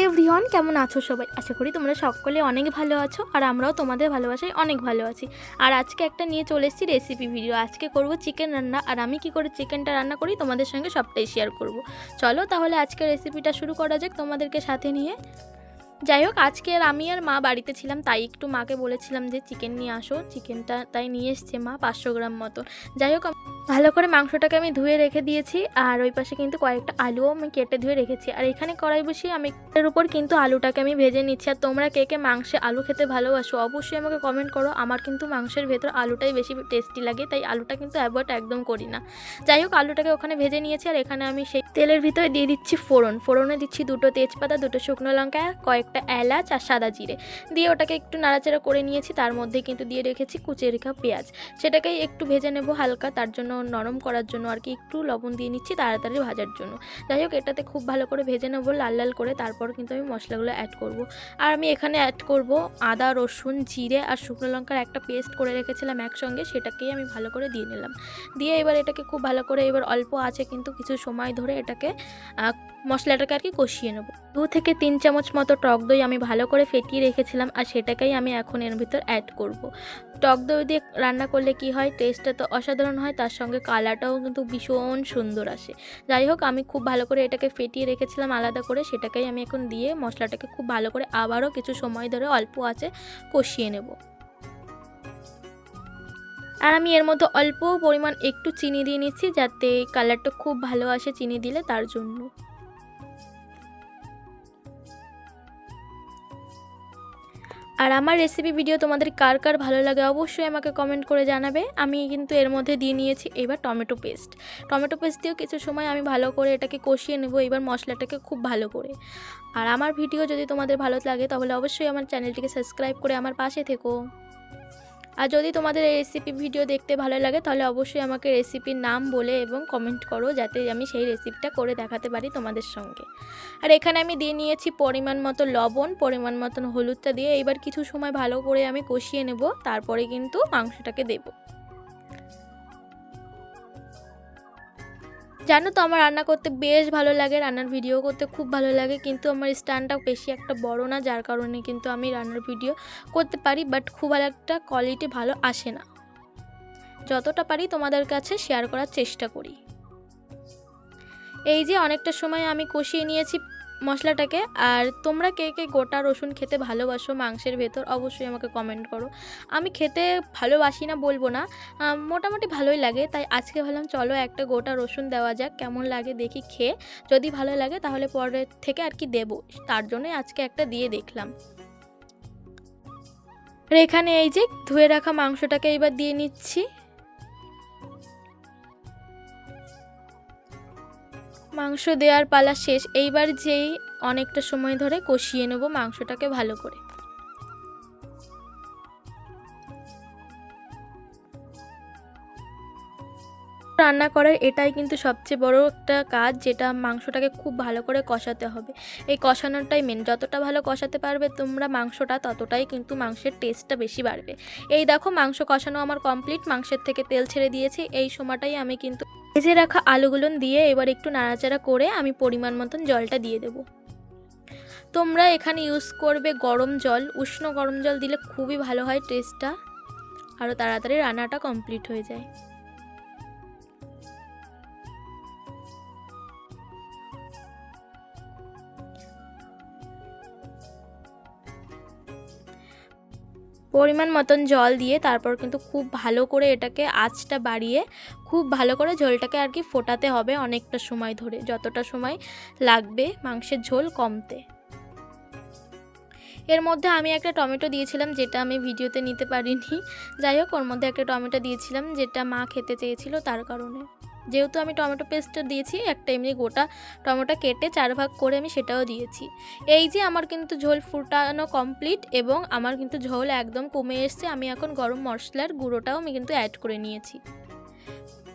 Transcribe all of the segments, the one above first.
Everyone, কেমন আছো সবাই? আশা করি তোমরা সকলে অনেক ভালো আছো আর আমরাও তোমাদের ভালোবাসায় অনেক ভালো আছি। আর আজকে একটা নিয়ে চলে এসেছি রেসিপি ভিডিও আজকে করব চিকেন রান্না। আর আমি কি করে চিকেনটা রান্না করি তোমাদের সঙ্গে সবটাই শেয়ার করব। চলো তাহলে আজকে রেসিপিটা শুরু করা যাক তোমাদেরকে সাথে নিয়ে। যাই হোক, আজকে আর আমি আর মা বাড়িতে ছিলাম, তাই একটু মাকে বলেছিলাম যে চিকেন নিয়ে আসো। চিকেনটা তাই নিয়ে এসছে মা, পাঁচশো গ্রাম মতো যাই হোক ভালো করে মাংসটাকে আমি ধুয়ে রেখে দিয়েছি, আর ওই পাশে কিন্তু কয়েকটা আলুও আমি কেটে ধুয়ে রেখেছি। আর এখানে কড়াই বসিয়ে আমি এর উপর কিন্তু আলুটাকে আমি ভেজে নিচ্ছি। আর তোমরা কে কে মাংসে আলু খেতে ভালোবাসো, অবশ্যই আমাকে কমেন্ট করো। আমার কিন্তু মাংসের ভেতর আলুটাই বেশি টেস্টি লাগে, তাই আলুটা কিন্তু অ্যাভয়েড একদম করি না। যাই হোক, আলুটাকে ওখানে ভেজে নিয়েছি, আর এখানে আমি সেই তেলের ভিতরে দিয়ে দিচ্ছি ফোড়ন। ফোড়নে দিচ্ছি দুটো তেজপাতা, দুটো শুকনো লঙ্কা, কয়েকটা এলাচ, আর সাদা জিরে। দিয়ে ওটাকে একটু নাড়াচাড়া করে নিয়েছি, তার মধ্যে কিন্তু দিয়ে রেখেছি কুচে রেখা পেঁয়াজ। সেটাকেই একটু ভেজে নেব হালকা, তার জন্য নরম করার জন্য আর কি একটু লবণ দিয়ে নিচ্ছি তাড়াতাড়ি ভাজার জন্য। যাই হোক, এটাতে খুব ভালো করে ভেজে নেব লাল লাল করে, তারপর কিন্তু আমি মশলাগুলো অ্যাড করব। আর আমি এখানে অ্যাড করব আদা, রসুন, জিরে আর শুকনো লঙ্কার একটা পেস্ট করে রেখেছিলাম একসঙ্গে, সেটাকেই আমি ভালো করে দিয়ে নিলাম। দিয়ে এবার এটাকে খুব ভালো করে, এবার অল্প আছে কিন্তু কিছু সময় ধরে এটাকে মশলাটাকে আর কি কষিয়ে নেব। দু থেকে তিন চামচ মতো টক দই আমি ভালো করে ফেটিয়ে রেখেছিলাম আর সেটাকেই আমি এখন এর ভিতর অ্যাড করব। টক দই দিয়ে রান্না করলে কি হয় টেস্টটা তো অসাধারণ হয়, তার সঙ্গে কালারটাও কিন্তু ভীষণ সুন্দর আসে। যাই হোক, আমি খুব ভালো করে এটাকে ফেটিয়ে রেখেছিলাম আলাদা করে, সেটাকেই আমি এখন দিয়ে মশলাটাকে খুব ভালো করে আবারও কিছু সময় ধরে অল্প আছে কষিয়ে নেব। আর আমি এর মধ্যে অল্প পরিমাণ একটু চিনি দিয়ে নিচ্ছি যাতে কালারটা খুব ভালো আসে চিনি দিলে তার জন্য। আর আমার রেসিপি ভিডিও তোমাদের কার কার ভালো লাগে অবশ্যই আমাকে কমেন্ট করে জানাবে। আমি কিন্তু এর মধ্যে দিয়ে নিয়েছি এবার টমেটো পেস্ট টমেটো পেস্ট দিয়েও কিছু সময় আমি ভালো করে এটাকে কষিয়ে নেব, এবার মশলাটাকে খুব ভালো করে। আর আমার ভিডিও যদি তোমাদের ভালো লাগে, তাহলে অবশ্যই আমার চ্যানেলটিকে সাবস্ক্রাইব করে আমার পাশে থেকো। আর যদি তোমাদের এই রেসিপি ভিডিও দেখতে ভালো লাগে, তাহলে অবশ্যই আমাকে রেসিপির নাম বলে এবং কমেন্ট করো, যাতে আমি সেই রেসিপিটা করে দেখাতে পারি তোমাদের সঙ্গে। আর এখানে আমি দিয়ে নিয়েছি পরিমাণ মতো লবণ, পরিমাণ মতন হলুদটা দিয়ে এবার কিছু সময় ভালো করে আমি কষিয়ে নেব, তারপরে কিন্তু মাংসটাকে দেব। জানো তো আমার রান্না করতে বেশ ভালো লাগে, রান্নার ভিডিও করতে খুব ভালো লাগে, কিন্তু আমার স্ট্যান্ডটা বেশি একটা বড় না, যার কারণে কিন্তু আমি রান্নার ভিডিও করতে পারি বাট খুব একটা কোয়ালিটি ভালো আসে না। যতটা পারি তোমাদের কাছে শেয়ার করার চেষ্টা করি। এই যে অনেকটা সময় আমি কষিয়ে নিয়েছি মশলাটাকে। আর তোমরা কে কে গোটা রসুন খেতে ভালোবাসো মাংসের ভেতর অবশ্যই আমাকে কমেন্ট করো। আমি খেতে ভালোবাসি না বলব না মোটামুটি ভালোই লাগে। তাই আজকে ভাবলাম চলো একটা গোটা রসুন দেওয়া যাক, কেমন লাগে দেখি খেয়ে। যদি ভালো লাগে তাহলে পরের থেকে আর কি দেবো, তার জন্যই আজকে একটা দিয়ে দেখলাম। আর এখানে এই যে ধুয়ে রাখা মাংসটাকে এবার দিয়ে নিচ্ছি। মাংস দেওয়ার পালা শেষ। এইবার যেই অনেকটা সময় ধরে কষিয়ে নেব মাংসটাকে ভালো করে। রান্না করার এটাই কিন্তু সবচেয়ে বড় একটা কাজ, যেটা মাংসটাকে খুব ভালো করে কষাতে হবে। এই কষানোটাই মেন যতটা ভালো কষাতে পারবে তোমরা মাংসটা, ততটাই কিন্তু মাংসের টেস্টটা বেশি বাড়বে। এই দেখো মাংস কষানো আমার কমপ্লিট মাংসের থেকে তেল ছেড়ে দিয়েছি। এই সময়টাই আমি কিন্তু ভেজে রাখা আলুগুলো দিয়ে এবার একটু নাড়াচাড়া করে আমি পরিমাণ মতন জলটা দিয়ে দেবো। তোমরা এখানে ইউজ করবে গরম জল। উষ্ণ গরম জল দিলে খুবই ভালো হয় টেস্টটা আরও তাড়াতাড়ি রান্নাটা কমপ্লিট হয়ে যায়। পরিমাণ মতন জল দিয়ে তারপর কিন্তু খুব ভালো করে এটাকে আঁচটা বাড়িয়ে খুব ভালো করে ঝোলটাকে আর কি ফোটাতে হবে অনেকটা সময় ধরে, যতটা সময় লাগবে মাংসের ঝোল কমতে। এর মধ্যে আমি একটা টমেটো দিয়েছিলাম যেটা আমি ভিডিওতে নিতে পারিনি। যাই হোক, ওর মধ্যে একটা টমেটো দিয়েছিলাম যেটা মা খেতে চেয়েছিল তার কারণে। যেহেতু আমি টমেটো পেস্টটা দিয়েছি, একটা এমনি গোটা টমেটো কেটে চার ভাগ করে আমি সেটাও দিয়েছি। এই যে আমার কিন্তু ঝোল ফুটানো কমপ্লিট এবং আমার কিন্তু ঝোল একদম কমে এসছে, আমি এখন গরম মশলার গুঁড়োটাও আমি কিন্তু অ্যাড করে নিয়েছি।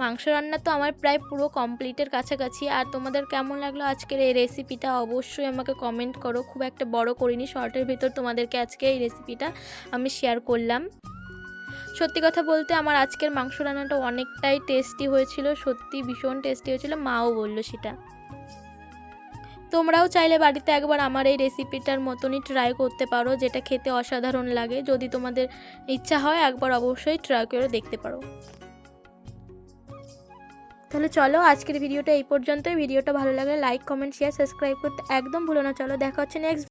মাংস রান্না তো আমার প্রায় পুরো কমপ্লিটের কাছাকাছি, আর তোমাদের কেমন লাগল আজকের এই রেসিপিটা অবশ্যই আমাকে কমেন্ট করো। খুব একটা বড় করিনি শর্টের ভিতর তোমাদেরকে আজকে এই রেসিপিটা আমি শেয়ার করলাম। সত্যি কথা বলতে আমার আজকের মাংস রান্নাটা অনেকটাই টেস্টি হয়েছিল, সত্যি ভীষণ টেস্টি হয়েছিল, মাও বলল সেটা। তোমরাও চাইলে বাড়িতে একবার আমার এই রেসিপিটার মতনই ট্রাই করতে পারো, যেটা খেতে অসাধারণ লাগে। যদি তোমাদের ইচ্ছা হয়, একবার অবশ্যই ট্রাই করে দেখতে পারো। তাহলে চলো, আজকের ভিডিওটা এই পর্যন্তই। ভিডিওটা ভালো লাগলে লাইক কমেন্ট শেয়ার সাবস্ক্রাইব করতে একদম ভুলো না। চলো, দেখা হচ্ছে নেক্সট